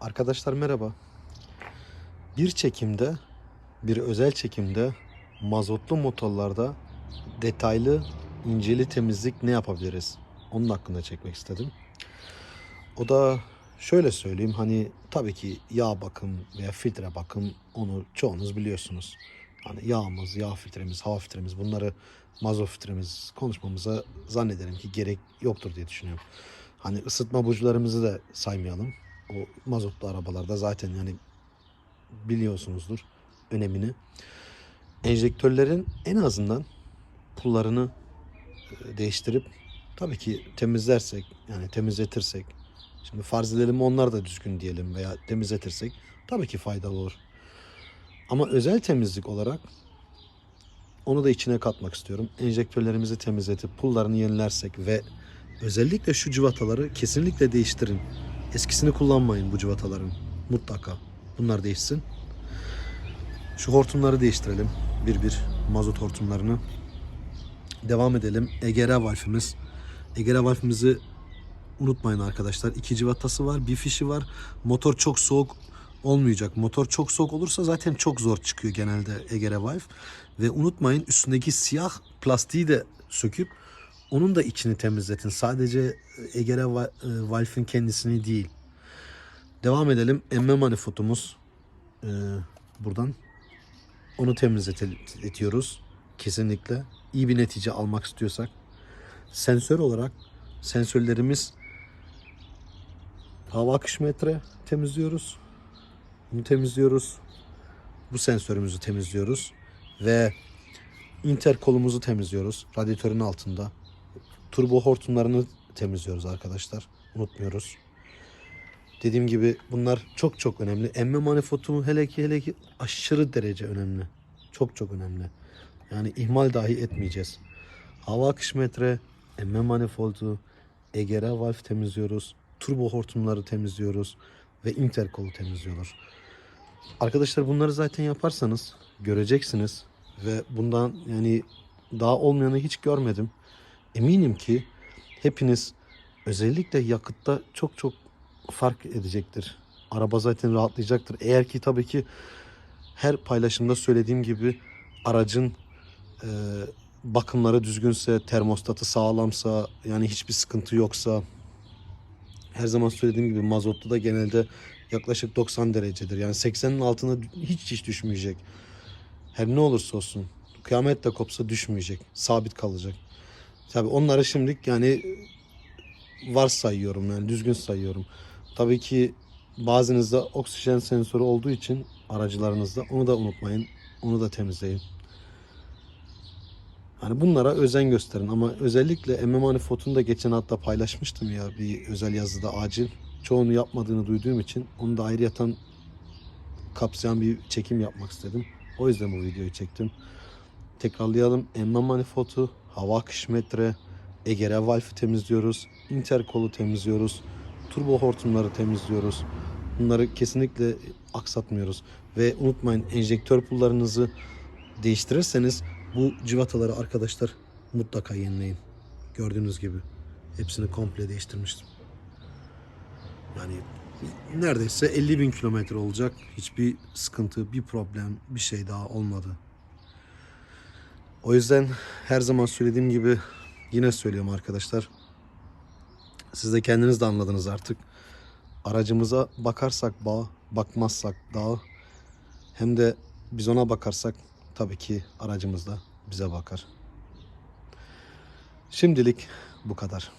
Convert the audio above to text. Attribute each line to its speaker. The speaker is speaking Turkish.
Speaker 1: Arkadaşlar merhaba. Bir çekimde, bir özel çekimde mazotlu motorlarda detaylı, inceli temizlik ne yapabiliriz? Onun hakkında çekmek istedim. O da şöyle söyleyeyim hani tabii ki yağ bakım veya filtre bakım onu çoğunuz biliyorsunuz. Hani yağımız, yağ filtremiz, hava filtremiz bunları mazot filtremiz konuşmamıza zannederim ki gerek yoktur diye düşünüyorum. Hani ısıtma bujilerimizi de saymayalım. O mazotlu arabalarda zaten yani biliyorsunuzdur önemini. Enjektörlerin en azından pullarını e, değiştirip tabii ki temizlersek yani temizletirsek şimdi farz edelim onlar da düzgün diyelim veya temizletirsek tabii ki faydalı olur. Ama özel temizlik olarak onu da içine katmak istiyorum. Enjektörlerimizi temizletip pullarını yenilersek ve özellikle şu cıvataları kesinlikle değiştirin. Eskisini kullanmayın bu cıvataların. Mutlaka. Bunlar değişsin. Şu hortumları değiştirelim. Bir bir mazot hortumlarını. Devam edelim. Egere valfimiz. Egere valfimizi unutmayın arkadaşlar. İki civatası var, bir fişi var. Motor çok soğuk olmayacak. Motor çok soğuk olursa zaten çok zor çıkıyor genelde Egere valf. Ve unutmayın üstündeki siyah plastiği de söküp onun da içini temizletin. Sadece Egere va- e, valfin kendisini değil. Devam edelim. Emme manifotumuz. Ee, buradan. Onu temizletiyoruz. Kesinlikle. İyi bir netice almak istiyorsak. Sensör olarak sensörlerimiz hava akış metre temizliyoruz. Bunu temizliyoruz. Bu sensörümüzü temizliyoruz. Ve interkolumuzu temizliyoruz. Radyatörün altında. Turbo hortumlarını temizliyoruz arkadaşlar. Unutmuyoruz. Dediğim gibi bunlar çok çok önemli. Emme manifoldu hele ki hele ki aşırı derece önemli. Çok çok önemli. Yani ihmal dahi etmeyeceğiz. Hava akış metre, emme manifoldu, egere valf temizliyoruz. Turbo hortumları temizliyoruz ve interkolu temizliyoruz. Arkadaşlar bunları zaten yaparsanız göreceksiniz ve bundan yani daha olmayanı hiç görmedim. Eminim ki hepiniz özellikle yakıtta çok çok fark edecektir. Araba zaten rahatlayacaktır. Eğer ki tabii ki her paylaşımda söylediğim gibi aracın e, bakımları düzgünse, termostatı sağlamsa, yani hiçbir sıkıntı yoksa her zaman söylediğim gibi mazotlu da genelde yaklaşık 90 derecedir. Yani 80'in altına hiç hiç düşmeyecek. Her ne olursa olsun kıyamet de kopsa düşmeyecek. Sabit kalacak. Tabii onları şimdilik yani varsayıyorum yani düzgün sayıyorum. Tabii ki bazınızda oksijen sensörü olduğu için aracılarınızda onu da unutmayın. Onu da temizleyin. Hani bunlara özen gösterin ama özellikle emme manifoldunu da geçen hatta paylaşmıştım ya bir özel yazıda acil. Çoğunu yapmadığını duyduğum için onu da ayrıyeten kapsayan bir çekim yapmak istedim. O yüzden bu videoyu çektim. Tekrarlayalım. Emme manifoldu, hava akış metre, egere valfi temizliyoruz. Interkolu temizliyoruz. Turbo hortumları temizliyoruz. Bunları kesinlikle aksatmıyoruz. Ve unutmayın enjektör pullarınızı değiştirirseniz bu civataları arkadaşlar mutlaka yenileyin. Gördüğünüz gibi hepsini komple değiştirmiştim. Yani neredeyse 50 bin kilometre olacak. Hiçbir sıkıntı, bir problem, bir şey daha olmadı. O yüzden her zaman söylediğim gibi yine söylüyorum arkadaşlar. Siz de kendiniz de anladınız artık. Aracımıza bakarsak bağ, bakmazsak dağ. Hem de biz ona bakarsak tabii ki aracımız da bize bakar. Şimdilik bu kadar.